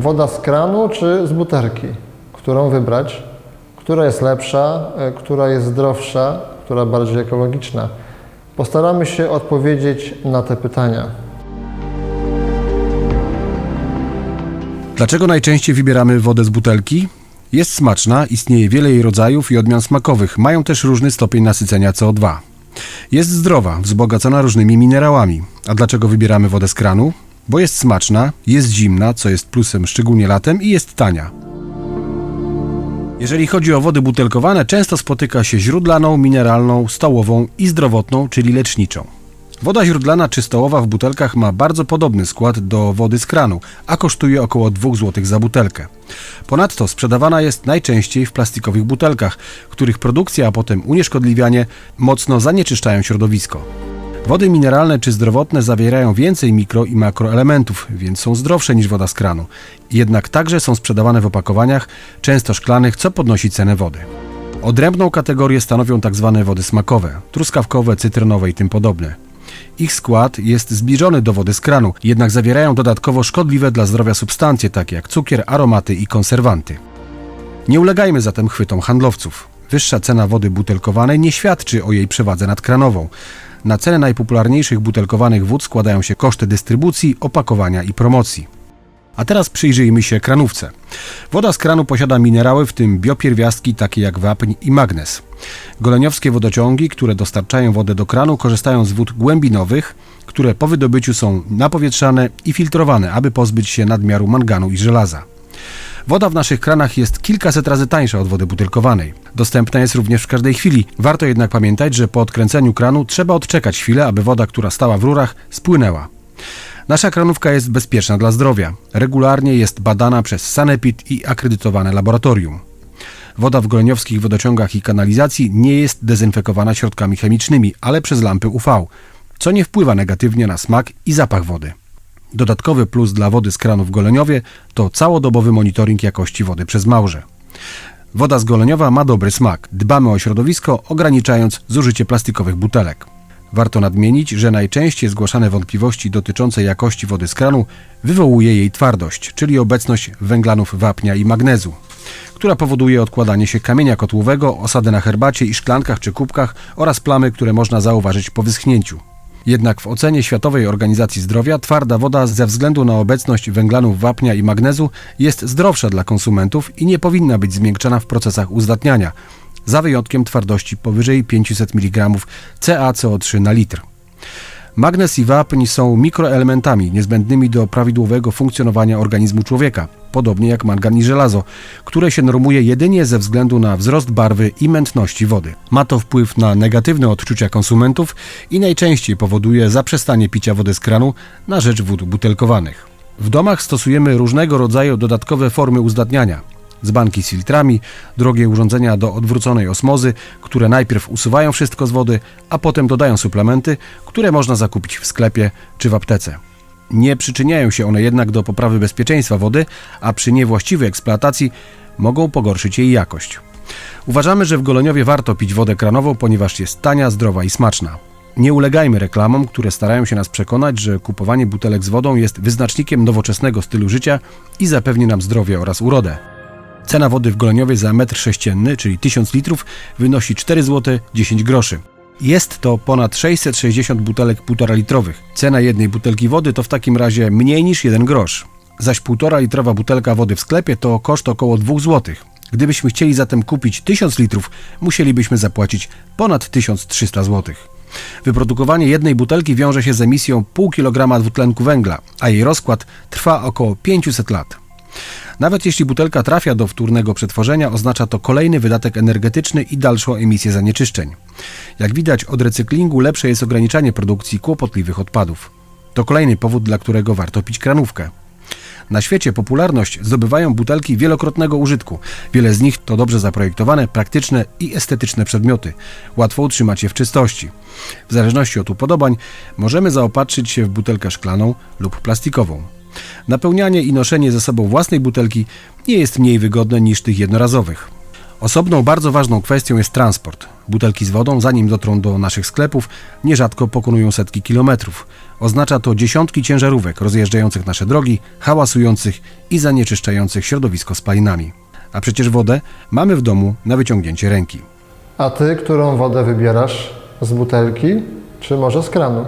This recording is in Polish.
Woda z kranu czy z butelki? Którą wybrać? Która jest lepsza, e, która jest zdrowsza, która bardziej ekologiczna? Postaramy się odpowiedzieć na te pytania. Dlaczego najczęściej wybieramy wodę z butelki? Jest smaczna, istnieje wiele jej rodzajów i odmian smakowych, mają też różny stopień nasycenia CO2. Jest zdrowa, wzbogacona różnymi minerałami. A dlaczego wybieramy wodę z kranu? Bo jest smaczna, jest zimna, co jest plusem szczególnie latem i jest tania. Jeżeli chodzi o wody butelkowane, często spotyka się źródlaną, mineralną, stołową i zdrowotną, czyli leczniczą. Woda źródlana czy stołowa w butelkach ma bardzo podobny skład do wody z kranu, a kosztuje około 2 zł za butelkę. Ponadto sprzedawana jest najczęściej w plastikowych butelkach, których produkcja, a potem unieszkodliwianie mocno zanieczyszczają środowisko. Wody mineralne czy zdrowotne zawierają więcej mikro i makroelementów, więc są zdrowsze niż woda z kranu. Jednak także są sprzedawane w opakowaniach, często szklanych, co podnosi cenę wody. Odrębną kategorię stanowią tzw. wody smakowe, truskawkowe, cytrynowe i tym podobne. Ich skład jest zbliżony do wody z kranu, jednak zawierają dodatkowo szkodliwe dla zdrowia substancje takie jak cukier, aromaty i konserwanty. Nie ulegajmy zatem chwytom handlowców. Wyższa cena wody butelkowanej nie świadczy o jej przewadze nad kranową. Na cenę najpopularniejszych butelkowanych wód składają się koszty dystrybucji, opakowania i promocji. A teraz przyjrzyjmy się kranówce. Woda z kranu posiada minerały, w tym biopierwiastki takie jak wapń i magnez. Goleniowskie wodociągi, które dostarczają wodę do kranu, korzystają z wód głębinowych, które po wydobyciu są napowietrzane i filtrowane, aby pozbyć się nadmiaru manganu i żelaza. Woda w naszych kranach jest kilkaset razy tańsza od wody butelkowanej. Dostępna jest również w każdej chwili. Warto jednak pamiętać, że po odkręceniu kranu trzeba odczekać chwilę, aby woda, która stała w rurach, spłynęła. Nasza kranówka jest bezpieczna dla zdrowia. Regularnie jest badana przez Sanepid i akredytowane laboratorium. Woda w goleniowskich wodociągach i kanalizacji nie jest dezynfekowana środkami chemicznymi, ale przez lampy UV, co nie wpływa negatywnie na smak i zapach wody. Dodatkowy plus dla wody z kranu w Goleniowie to całodobowy monitoring jakości wody przez Małże. Woda z Goleniowa ma dobry smak. Dbamy o środowisko, ograniczając zużycie plastikowych butelek. Warto nadmienić, że najczęściej zgłaszane wątpliwości dotyczące jakości wody z kranu wywołuje jej twardość, czyli obecność węglanów wapnia i magnezu, która powoduje odkładanie się kamienia kotłowego, osady na herbacie i szklankach czy kubkach oraz plamy, które można zauważyć po wyschnięciu. Jednak w ocenie Światowej Organizacji Zdrowia twarda woda ze względu na obecność węglanów wapnia i magnezu jest zdrowsza dla konsumentów i nie powinna być zmiękczana w procesach uzdatniania, za wyjątkiem twardości powyżej 500 mg CaCO3 na litr. Magnez i wapń są mikroelementami niezbędnymi do prawidłowego funkcjonowania organizmu człowieka, podobnie jak mangan i żelazo, które się normuje jedynie ze względu na wzrost barwy i mętności wody. Ma to wpływ na negatywne odczucia konsumentów i najczęściej powoduje zaprzestanie picia wody z kranu na rzecz wód butelkowanych. W domach stosujemy różnego rodzaju dodatkowe formy uzdatniania. Dzbanki z filtrami, drogie urządzenia do odwróconej osmozy, które najpierw usuwają wszystko z wody, a potem dodają suplementy, które można zakupić w sklepie czy w aptece. Nie przyczyniają się one jednak do poprawy bezpieczeństwa wody, a przy niewłaściwej eksploatacji mogą pogorszyć jej jakość. Uważamy, że w Goleniowie warto pić wodę kranową, ponieważ jest tania, zdrowa i smaczna. Nie ulegajmy reklamom, które starają się nas przekonać, że kupowanie butelek z wodą jest wyznacznikiem nowoczesnego stylu życia i zapewni nam zdrowie oraz urodę. Cena wody w Goleniowie za metr sześcienny, czyli 1000 litrów, wynosi 4 zł 10 groszy. Jest to ponad 660 butelek 1,5 litrowych. Cena jednej butelki wody to w takim razie mniej niż 1 grosz. Zaś 1,5 litrowa butelka wody w sklepie to koszt około 2 zł. Gdybyśmy chcieli zatem kupić 1000 litrów, musielibyśmy zapłacić ponad 1300 zł. Wyprodukowanie jednej butelki wiąże się z emisją 0,5 kg dwutlenku węgla, a jej rozkład trwa około 500 lat. Nawet jeśli butelka trafia do wtórnego przetworzenia, oznacza to kolejny wydatek energetyczny i dalszą emisję zanieczyszczeń. Jak widać, od recyklingu lepsze jest ograniczanie produkcji kłopotliwych odpadów. To kolejny powód, dla którego warto pić kranówkę. Na świecie popularność zdobywają butelki wielokrotnego użytku. Wiele z nich to dobrze zaprojektowane, praktyczne i estetyczne przedmioty. Łatwo utrzymać je w czystości. W zależności od upodobań możemy zaopatrzyć się w butelkę szklaną lub plastikową. Napełnianie i noszenie ze sobą własnej butelki nie jest mniej wygodne niż tych jednorazowych. Osobną bardzo ważną kwestią jest transport. Butelki z wodą, zanim dotrą do naszych sklepów, nierzadko pokonują setki kilometrów. Oznacza to dziesiątki ciężarówek rozjeżdżających nasze drogi, hałasujących i zanieczyszczających środowisko spalinami. A przecież wodę mamy w domu na wyciągnięcie ręki. A ty, którą wodę wybierasz? Z butelki czy może z kranu?